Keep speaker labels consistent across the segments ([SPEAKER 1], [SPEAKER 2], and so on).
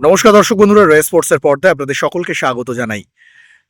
[SPEAKER 1] নমস্কার দর্শক বন্ধুরা রে স্পোর্টসের পর্দায় আপনাদের সকলকে স্বাগত জানাই।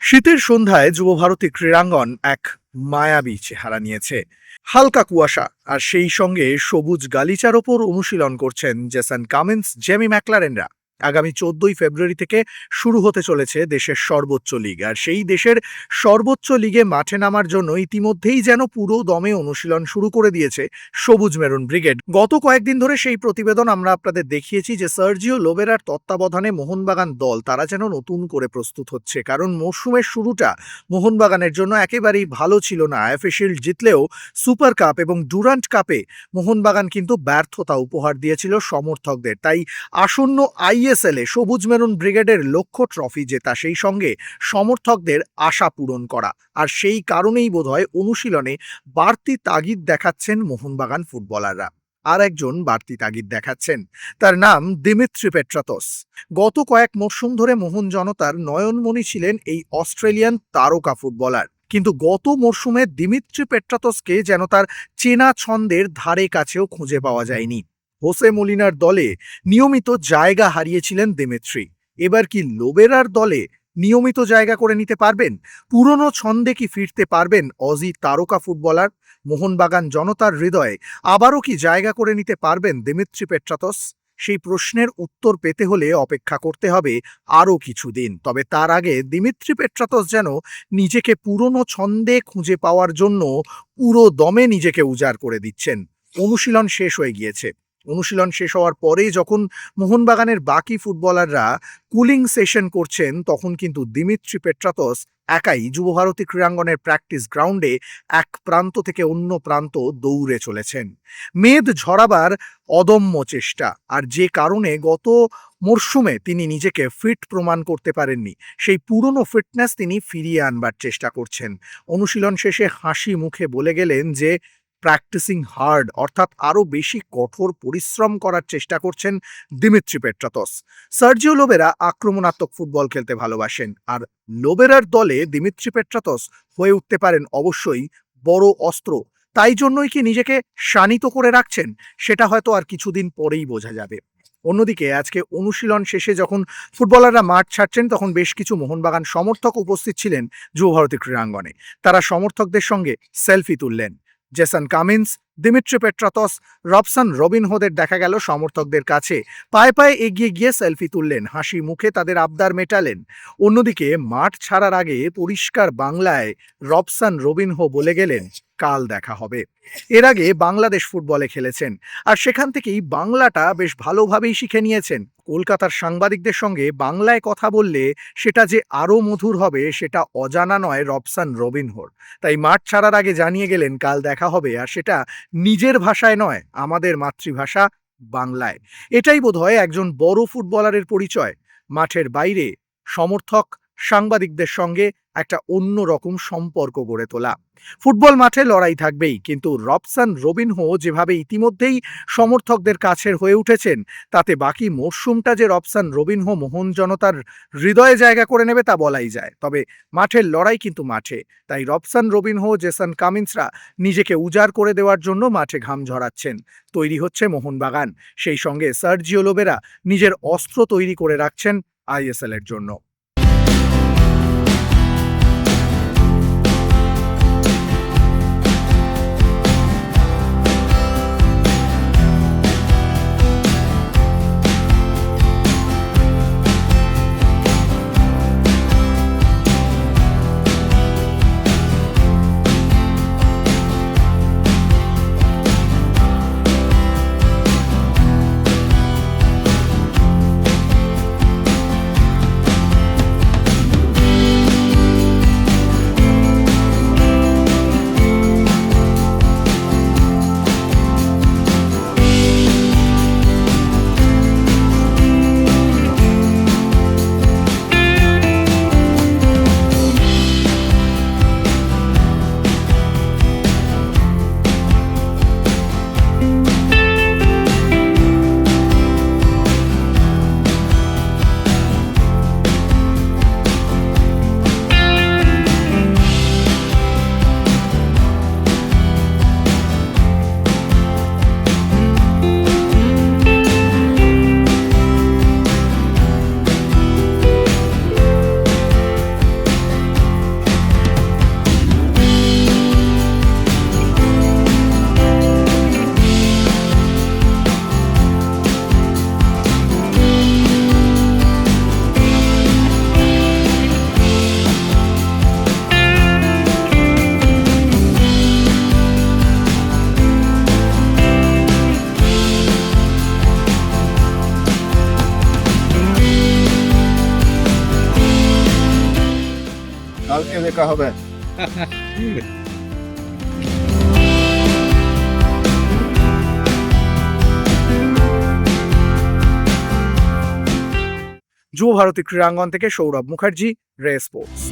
[SPEAKER 1] শীতের সন্ধ্যায় যুব ভারতী ক্রীড়াঙ্গন এক মায়াবী চেহারা নিয়েছে। হালকা কুয়াশা আর সেই সঙ্গে সবুজ গালিচার ওপর অনুশীলন করছেন জেসান কামিন্স, জেমি ম্যাকলারেনরা। আগামী চোদ্দই ফেব্রুয়ারি থেকে শুরু হতে চলেছে দেশের সর্বোচ্চ লিগ। আর সেই দেশের সর্বোচ্চ লিগে মাঠে নামার জন্য ইতিমধ্যেই যেন পুরো দমে অনুশীলন শুরু করে দিয়েছে সবুজ মেরুন ব্রিগেড। গত কয়েকদিন ধরে সেই প্রতিবেদন আমরা আপনাদের দেখিয়েছি যে সার্জিও লোবেরার তত্ত্বাবধানে মোহনবাগান দল, তারা যেন নতুন করে প্রস্তুত হচ্ছে। কারণ মৌসুমের শুরুটা মোহনবাগানের জন্য একেবারেই ভালো ছিল না। এফএ শিল্ড জিতলেও সুপার কাপ এবং ডুরান্ট কাপে মোহনবাগান কিন্তু ব্যর্থতা উপহার দিয়েছিল সমর্থকদের। তাই আসন্ন আইএসএল এ সবুজ মেরুন ব্রিগেডের লক্ষ্য ট্রফি জেতা, সেই সঙ্গে সমর্থকদের আশা পূরণ করা। আর সেই কারণেই বোধহয় অনুশীলনে বাড়তি তাগিদ দেখাচ্ছেন মোহনবাগান ফুটবলাররা। আর একজন বাড়তি তাগিদ দেখাচ্ছেন, তার নাম দিমিত্রি পেট্রাতস। গত কয়েক মরশুম ধরে মোহন জনতার নয়নমণি ছিলেন এই অস্ট্রেলিয়ান তারকা ফুটবলার। কিন্তু গত মরশুমে দিমিত্রি পেট্রাতসকে যেন তার চেনা ছন্দের ধারে কাছেও খুঁজে পাওয়া যায়নি। হোসে মলিনার দলে নিয়মিত জায়গা হারিয়েছিলেন দিমিত্রি। এবার কি লোবেরার দলে নিয়মিত জায়গা করে নিতে পারবেন? পুরনো ছন্দে কি ফিরতে পারবেন অজি তারকা ফুটবলার? মোহনবাগান জনতার হৃদয়ে আবারও কি জায়গা করে নিতে পারবেন দিমিত্রি পেট্রাতস? সেই প্রশ্নের উত্তর পেতে হলে অপেক্ষা করতে হবে আরও কিছুদিন। তবে তার আগে দিমিত্রি পেট্রাতস যেন নিজেকে পুরনো ছন্দে খুঁজে পাওয়ার জন্য পুরো দমে নিজেকে উজাড় করে দিচ্ছেন। অনুশীলন শেষ হয়ে গিয়েছে। অনুশীলন শেষ হওয়ার পরেই যখন মোহনবাগানের বাকি ফুটবলাররা কুলিং সেশন করছেন, তখন কিন্তু দিমিত্রি পেট্রাতস একাই যুবভারতী ক্রীড়াঙ্গনের প্র্যাকটিস গ্রাউন্ডে এক প্রান্ত থেকে অন্য প্রান্ত দৌড়ে চলেছেন। মেদ ঝরাবার অদম্য চেষ্টা, আর যে কারণে গত মরশুমে তিনি নিজেকে ফিট প্রমাণ করতে পারেননি, সেই পুরনো ফিটনেস তিনি ফিরিয়ে আনবার চেষ্টা করছেন। অনুশীলন শেষে হাসি মুখে বলে গেলেন যে প্র্যাকটিসিং হার্ড অর্থাৎ আরও বেশি কঠোর পরিশ্রম করার চেষ্টা করছেন দিমিত্রি পেট্রাতস। সার্জিও লোবেরা আক্রমণাত্মক ফুটবল খেলতে ভালোবাসেন, আর লোবেরার দলে দিমিত্রি পেট্রাতস হয়ে উঠতে পারেন অবশ্যই বড় অস্ত্র। তাই জন্যই কি নিজেকে শানিত করে রাখছেন? সেটা হয়তো আর কিছুদিন পরেই বোঝা যাবে। অন্যদিকে আজকে অনুশীলন শেষে যখন ফুটবলাররা মাঠ ছাড়ছেন, তখন বেশ কিছু মোহনবাগান সমর্থক উপস্থিত ছিলেন যুবভারতী ক্রীড়াঙ্গনে। তারা সমর্থকদের সঙ্গে সেলফি তুললেন। Jason Cummings Dimitri Petratos, Robson রবিনহোদের দেখা গেল সমর্থকদের কাছে। পায়ে পায়ে এগিয়ে গিয়ে সেলফি তুললেন, হাসি মুখে তাদের আবদার মেটালেন। অন্যদিকে মাঠ ছাড়ার আগে পরিষ্কার বাংলায় রবসন রবিনহো বলে গেলেন, কাল দেখা হবে। এর আগে বাংলাদেশ ফুটবলে খেলেছেন, আর সেখান থেকেই বাংলাটা বেশ ভালোভাবেই শিখে নিয়েছেন। কলকাতার সাংবাদিকদের সঙ্গে বাংলায় কথা বললে সেটা যে আরও মধুর হবে সেটা অজানা নয় রবসান রবিনহোর। তাই মাঠ ছাড়ার আগে জানিয়ে গেলেন, কাল দেখা হবে, আর সেটা নিজের ভাষায় নয়, আমাদের মাতৃভাষা বাংলায়। এটাই বোধহয় একজন বড় ফুটবলারের পরিচয়। মাঠের বাইরে সমর্থক সাংবাদিকদের সঙ্গে একটা অন্য রকম সম্পর্ক গড়ে তোলা। ফুটবল মাঠে লড়াই থাকবেই, কিন্তু রবসান রবিনহো যেভাবে ইতিমধ্যেই সমর্থকদের কাছের হয়ে উঠেছেন, তাতে বাকি মরশুমটা যে রবসান রবিনহো মোহন জনতার হৃদয়ে জায়গা করে নেবে তা বলাই যায়। তবে মাঠের লড়াই কিন্তু মাঠে, তাই রবসান রবিনহো, জেসন কামিন্সরা নিজেকে উজাড় করে দেওয়ার জন্য মাঠে ঘাম ঝরাচ্ছেন। তৈরি হচ্ছে মোহনবাগান, সেই সঙ্গে সার্জিও লোবেরা নিজের অস্ত্র তৈরি করে রাখছেন আইএসএল এর জন্য।
[SPEAKER 2] দেখা হবে।
[SPEAKER 1] যুব ভারতী ক্রীড়াঙ্গন থেকে সৌরভ মুখার্জি রে স্পোর্টস।